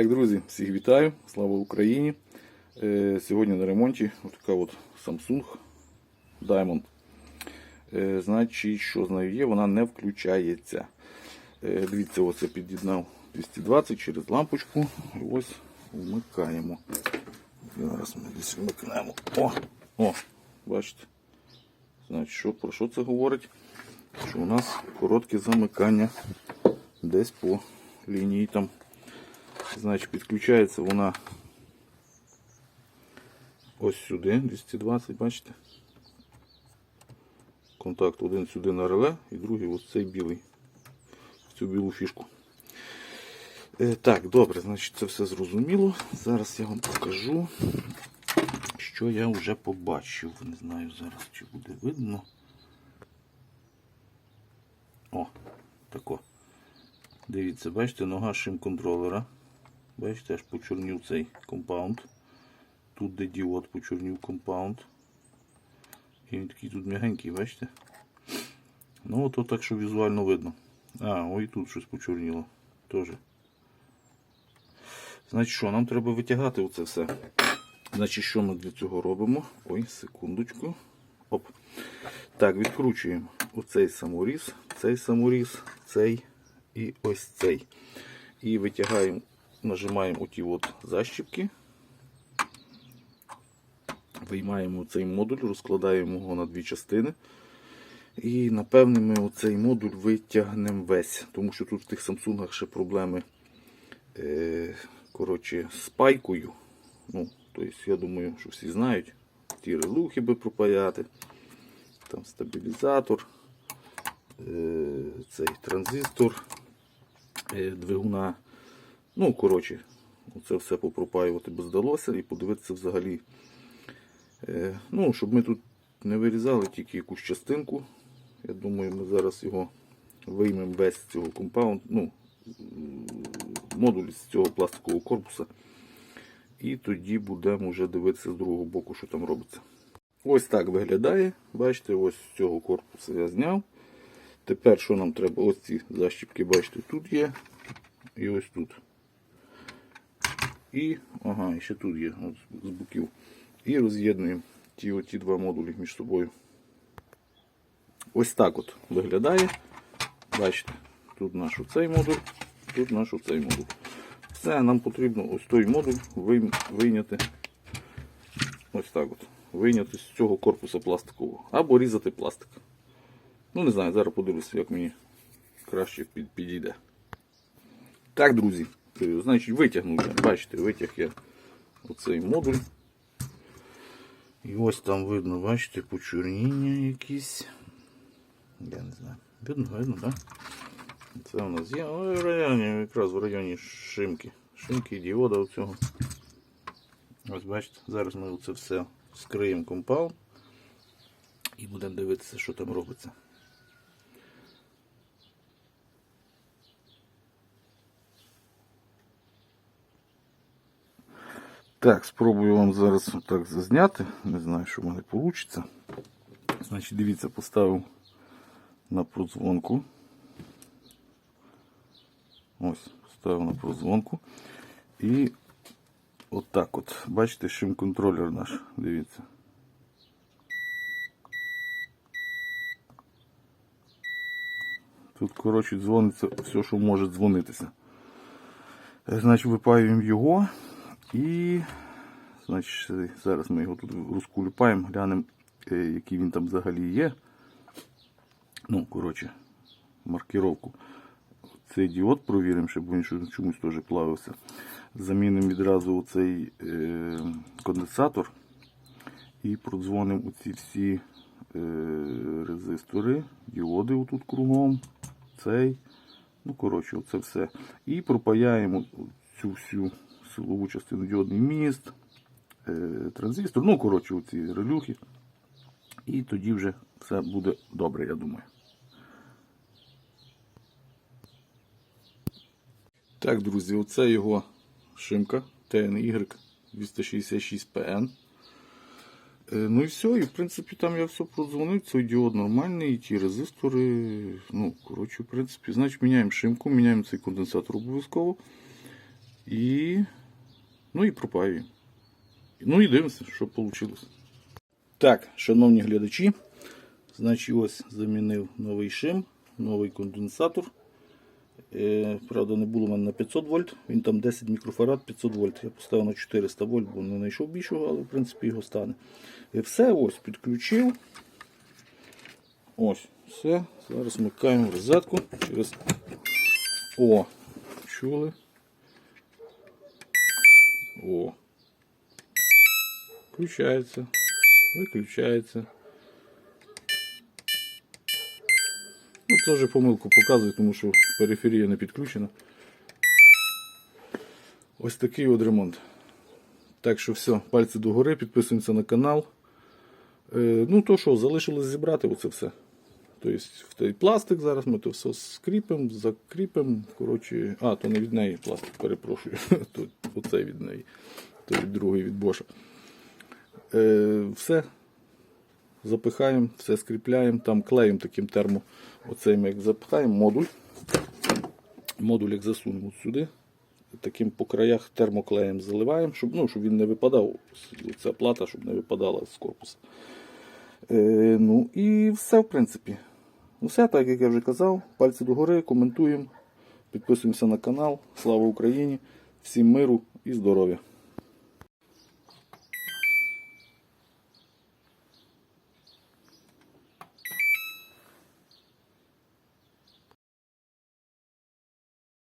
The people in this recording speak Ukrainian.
Так, друзі, всіх вітаю, слава Україні. Е, Сьогодні на ремонті така от Samsung Diamond. Е, Значить, що з нею є, вона не включається. Е, Дивіться, ось я під'єднав 220 через лампочку. І ось вмикаємо. Зараз ми десь вмикнемо. О, о, бачите. Значить, що, про що це говорить? Що у нас коротке замикання десь по лінії там. Значить, підключається вона ось сюди, 220, бачите? Контакт один сюди на реле і другий ось цей білий. Цю білу фішку. Е, так, добре, значить це все зрозуміло. Зараз я вам покажу, що я вже побачив. Не знаю зараз, чи буде видно. О, тако. Дивіться, бачите, нога шим контролера. Бачите, аж почорнів цей компаунд. Тут де діод почорнів компаунд. І він такий тут м'ягенький, бачите? Ну ото так, що візуально видно. А, ой тут щось почорніло. Теж. Значить що, нам треба витягати оце все. Значить, що ми для цього робимо? Ой, секундочку. Оп. Так, відкручуємо оцей саморіз, цей саморіз, цей і ось цей. І витягаємо, нажимаємо оті от защіпки. Виймаємо цей модуль, розкладаємо його на дві частини. І напевне ми оцей модуль витягнемо весь. Тому що тут в тих Samsung ще проблеми е, коротше, з пайкою. Ну, тобто, я думаю, що всі знають. Ті релухи би пропаяти. Там стабілізатор, е, цей транзистор е, двигуна. Ну, коротше, це все попропаювати би здалося і подивитися взагалі. Е, ну, щоб ми тут не вирізали тільки якусь частинку. Я думаю, ми зараз його виймемо весь з цього компаунд, ну, модуль з цього пластикового корпуса. І тоді будемо вже дивитися з другого боку, що там робиться. Ось так виглядає. Бачите, ось з цього корпусу я зняв. Тепер що нам треба? Ось ці защіпки, бачите, тут є. І ось тут. І, ага, і ще тут є от, з боків. І роз'єднуємо ті, оті два модулі між собою. Ось так от виглядає. Бачите, тут наш оцей модуль, тут наш оцей модуль. Все, нам потрібно ось той модуль вийняти. Ось так от. Вийняти з цього корпуса пластикового. Або різати пластик. Ну, не знаю, зараз подивлюся, як мені краще підійде. Так, друзі. Е, Значить, витягнув я. Бачите, витяг я оцей модуль. І ось там видно, бачите, почорніння якісь. Я не знаю. Видно, видно, так? Да? Це у нас є. Ой, в районі, якраз в районі шимки. Шимки і діода оцього. Ось бачите, зараз ми це все скриємо компаунд і будемо дивитися, що там робиться. Так, спробую вам зараз так зазняти. Не знаю, що в мене вийде. Значить, дивіться, поставив на продзвонку. Ось, ставив на продзвонку. І отак от, Бачите, шим контролер наш. Дивіться. Тут, коротше, дзвониться все, що може дзвонитися. Е, Значить, випаюємо його і значить, зараз ми його тут розкулюпаємо, глянемо, е, який він там взагалі є. Ну, коротше, маркировку. Цей діод провіримо, щоб він чомусь теж плавився. Замінимо відразу цей е, конденсатор і продзвонимо оці всі е, резистори, діоди отут кругом, цей. Ну, коротше, оце все. І пропаяємо цю всю силову частину діодний міст, е, транзистор, ну, коротше, оці релюхи. І тоді вже все буде добре, я думаю. Так, друзі, оце його шимка TNY 266PN. Е, Ну і все, і в принципі там я все продзвонив, цей діод нормальний, і ті резистори. Ну, коротше, в принципі, значить, міняємо шимку, міняємо цей конденсатор обов'язково. І. Ну і пропаюємо. Ну і дивимося, що вийшло. Так, шановні глядачі, значить ось замінив новий шим, новий конденсатор. Е, правда, не було в мене на 500 вольт, він там 10 мікрофарад 500 вольт. Я поставив на 400 вольт, бо не знайшов більшого, але в принципі його стане. І все ось підключив. Ось, все. Зараз вмикаємо розетку через. О, чули? О. Включається. Виключається. Ну, теж помилку показує, тому що периферія не підключена. Ось такий от ремонт. Так що все, пальці догори, підписуємося на канал. Е, ну то що, залишилось зібрати оце все. Тобто в той пластик зараз ми то все скріпимо, закріпимо. Коротше, а, то не від неї пластик, перепрошую. то, оцей від неї. То від другої від Боша. Е, все. Запихаємо, все скріпляємо, там клеєм таким термо. Оцей ми як запихаємо модуль. Модуль як засунемо сюди. Таким по краях термоклеєм заливаємо, щоб, ну, щоб він не випадав. Ця плата, щоб не випадала з корпуса. Е, ну і все, в принципі. Ну, Все, так як я вже казав. Пальці догори, коментуємо, підписуємося на канал. Слава Україні! Всім миру і здоров'я!